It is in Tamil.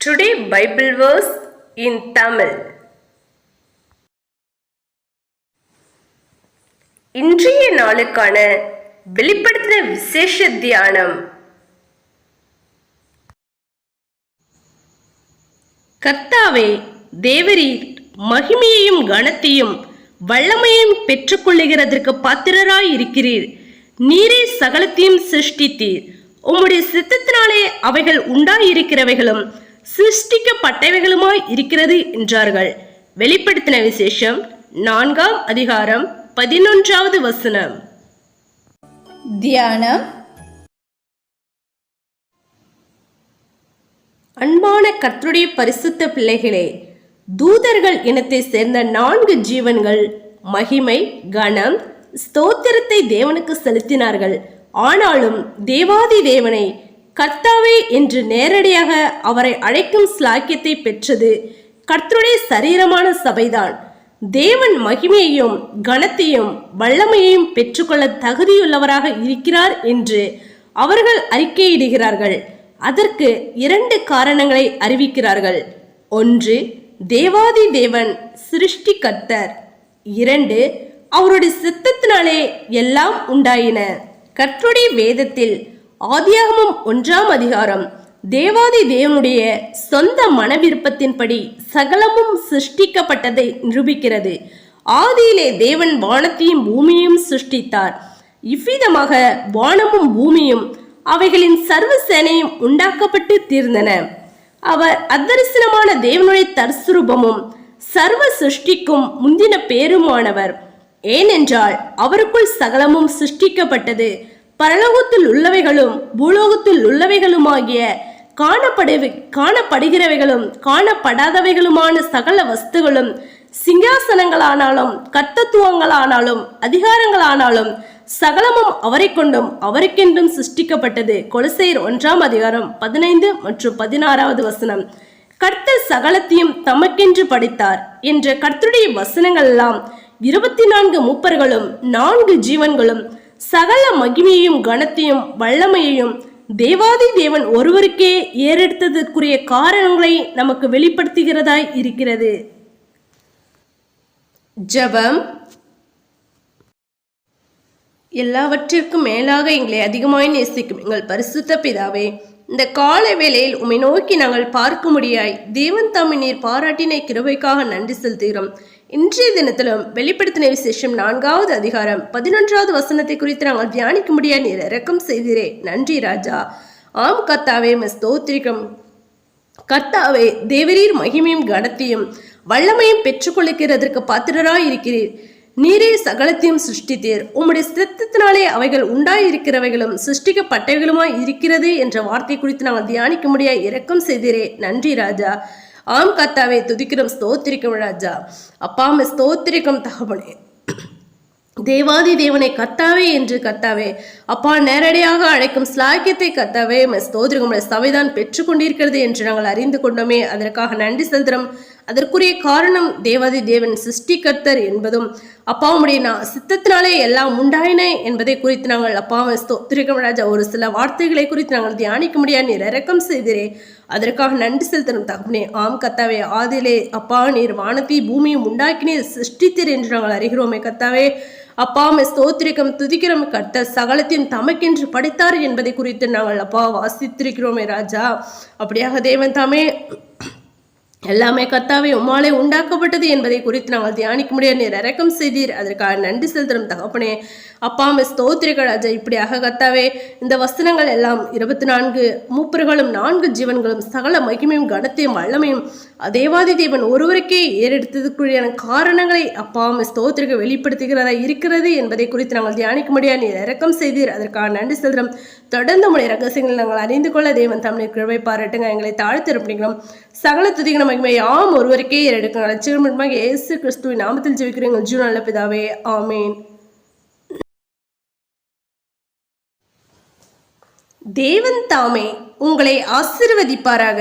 Today Bible verse in Tamil இன்றைய நாளுக்கான வெளிப்படுத்தின விசேஷ தியானம். கர்த்தாவே தேவரீர் மகிமையையும் கனத்தையும் வல்லமையும் பெற்றுக்கொள்ளுகிறதற்கு பாத்திரராய் இருக்கிறீர் நீரே சகலத்தையும் சிருஷ்டித்தீர். உம்முடைய சித்தத்தினாலே அவைகள் உண்டாயிருக்கிறவைகளும் சிருஷ்டிக்கப்பட்டவைகளுமாய் இருக்கிறது என்றார்கள். வெளிப்படுத்தின விசேஷம் நான்காம் அதிகாரம் பதினொன்றாவது வசனம். தியானம். அன்பான கர்த்தருடைய பரிசுத்த பிள்ளைகளே தூதர்கள் இனத்தை சேர்ந்த நான்கு ஜீவன்கள் மகிமை கணம் ஸ்தோத்திரத்தை தேவனுக்கு செலுத்தினார்கள். ஆனாலும் தேவாதி தேவனை கர்த்தாவே என்று நேரடியாக அவரை அழைக்கும் ஸ்லாக்கியத்தை பெற்றது. கர்த்தருடைய சரீரமான சபைதான். தேவன் மகிமையையும் கனத்தையும் வல்லமையையும் பெற்றுக்கொள்ள தகுதியுள்ளவராக இருக்கிறார் என்று அவர்கள் அறிக்கையிடுகிறார்கள். அதற்கு இரண்டு காரணங்களை அறிவிக்கிறார்கள். ஒன்று தேவாதி தேவன் சிருஷ்டி கர்த்தர் இரண்டு அவருடைய சித்தத்தினாலே எல்லாம் உண்டாயின. கர்த்தருடைய வேதத்தில் ஆதியாகமம் ஒன்றாம் அதிகாரம். தேவாதி தேவனுடைய சொந்த மன விருப்பத்தின்படி சகலமும் சிருஷ்டிக்கப்பட்டதை நிரூபிக்கிறது. ஆதியிலே தேவன் வானத்தையும் பூமியையும் சிருஷ்டித்தார். இவ்விதமாக வானமும் பூமியும் அவைகளின் சர்வ சேனையும் உண்டாக்கப்பட்டு தீர்ந்தன. அவர் அத்தரிசனமான தேவனுடைய தற்சுரூபமும் சர்வ சிருஷ்டிக்கும் முந்தின பேருமானவர். ஏனென்றால் அவருக்குள் சகலமும் சிருஷ்டிக்கப்பட்டது பரலோகத்தில் உள்ளவைகளும் பூலோகத்தில் உள்ளவைகளுமாகிய காணப்படு காணப்படுகிறவைகளும் காணப்படாதவைகளுமான சகல வஸ்துகளும் சிங்காசனங்களானாலும் கர்த்தத்துவங்களானாலும் அதிகாரங்களானாலும் சகலமும் அவரை கொண்டும் அவருக்கென்றும் சிருஷ்டிக்கப்பட்டது. கொலசையர் ஒன்றாம் அதிகாரம் பதினைந்து மற்றும் பதினாறாவது வசனம். கர்த்தர் சகலத்தையும் தமக்கென்று படைத்தார் என்ற கர்த்தருடைய வசனங்கள் எல்லாம் இருபத்தி நான்கு மூப்பர்களும் நான்கு ஜீவன்களும் சகல மகிமையையும் கனத்தையும் வல்லமையையும் தேவாதி தேவன் ஒருவருக்கே ஏறெடுத்ததற்குரிய காரணங்களை நமக்கு வெளிப்படுத்துகிறதாய் இருக்கிறது. ஜபம். எல்லாவற்றிற்கும் மேலாக எங்களை அதிகமாய் நேசிக்கும் எங்கள் பரிசுத்த பிதாவே இந்த கால வேளையில் உம்மை நோக்கி நாங்கள் பார்க்க முடியாய் தேவன் தாமி நீர் பாராட்டினை கிருவைக்காக நன்றி செலுத்துகிறோம். இன்றைய தினத்திலும் வெளிப்படுத்தின விசேஷம் நான்காவது அதிகாரம் பதினொன்றாவது வசனத்தை குறித்து நாங்கள் தியானிக்க முடியாது நீர் இறக்கம் செய்கிறே நன்றி ராஜா. ஆம் கத்தாவே ஸ்தோத்திரிக்கம் கர்த்தாவே தேவரீர் மகிமையும் கனத்தையும் வல்லமையும் பெற்றுக்கொள்ளுகிறதற்கு பாத்திரராய் இருக்கிறீர் நீரே சகலத்தையும் சிருஷ்டித்தீர். உம்முடைய சித்தத்தினாலே அவைகள் உண்டாயிருக்கிறவைகளும் சிருஷ்டிக்கப்பட்டவைகளுமாய் இருக்கிறது என்ற வார்த்தை குறித்து நாங்கள் தியானிக்க முடிய இரக்கம் செய்தீரே. நன்றி ராஜா. ஆம் கத்தாவை துதிக்கிறோம் ஸ்தோத்திரிக்கும் ராஜா. அப்பாம ஸ்தோத்திரிக்கும் தகவனே தேவாதி தேவனை கத்தாவே என்று கத்தாவே அப்பா நேரடியாக அழைக்கும் ஸ்லாக்கியத்தை கத்தாவே ஸ்தோதிரம் சபைதான் பெற்றுக்கொண்டிருக்கிறது என்று நாங்கள் அறிந்து கொண்டோமே. அதற்காக நன்றி செலுத்துகிறோம் அதற்குரிய காரணம் தேவாதி தேவன் சிருஷ்டிகர்த்தர் என்பதும் அப்பாவுடைய நான் சித்தத்தினாலே எல்லாம் உண்டாயின என்பதை குறித்து நாங்கள் அப்பாவை ஸ்தோத்திரிகம் ராஜா. ஒரு சில வார்த்தைகளை குறித்து நாங்கள் தியானிக்க முடியாது நீர் இறக்கம் செய்திரே. அதற்காக நன்றி செலுத்தணும் தகவனே ஆம் கத்தாவே ஆதிலே அப்பா நீர் வானத்தை பூமியும் உண்டாக்கினீர் சிருஷ்டித்தீர் என்று நாங்கள் அறிகிறோமே கத்தாவே அப்பாமை ஸ்தோத்திரிக்கம் துதிக்கிறோம் கர்த்தர். சகலத்தையும் தமக்கென்று படைத்தார் என்பதை குறித்து நாங்கள் அப்பா வாசித்திருக்கிறோமே ராஜா. அப்படியாக தேவன் தாமே எல்லாமே கத்தாவே உம்மாலே உண்டாக்கப்பட்டது என்பதை குறித்து நாங்கள் தியானிக்க முடியாது நீர் இறக்கம் செய்தீர். அதற்காக நன்றி செலுத்தும் தகப்பனே. அப்பாமே ஸ்தோத்திரிகள் அஜய் இப்படியாக கத்தாவே இந்த வசனங்கள் எல்லாம் இருபத்தி நான்கு மூப்பர்களும் நான்கு ஜீவன்களும் சகல மகிமையும் கனத்தையும் வல்லமையும் தேவாதி தேவன் ஒருவருக்கே ஏறெடுத்ததுக்குரியான காரணங்களை அப்பாமே ஸ்தோத்திரிக்க வெளிப்படுத்துகிறதா இருக்கிறது என்பதை குறித்து நாங்கள் தியானிக்க முடியாது நீர் இறக்கம் செய்தீர். அதற்காக நன்றி செலுத்தும் தொடர்ந்து உடைய ரகசியங்களை நாங்கள் அறிந்து கொள்ள தேவன் தமிழை கிழவை பாராட்டுங்க. எங்களை தாழ்த்திருப்பிக்கிறோம் சகல துதிகளும் மகிமை. ஆம் ஒருவருக்கே ஏறெடுக்க லட்சம் இயேசு கிறிஸ்துவின் நாமத்தில் ஜெயிக்கிறீங்க ஜூ நல்ல பிதாவே ஆமேன். தேவன் தாமே உங்களை ஆசிர்வதிப்பாராக.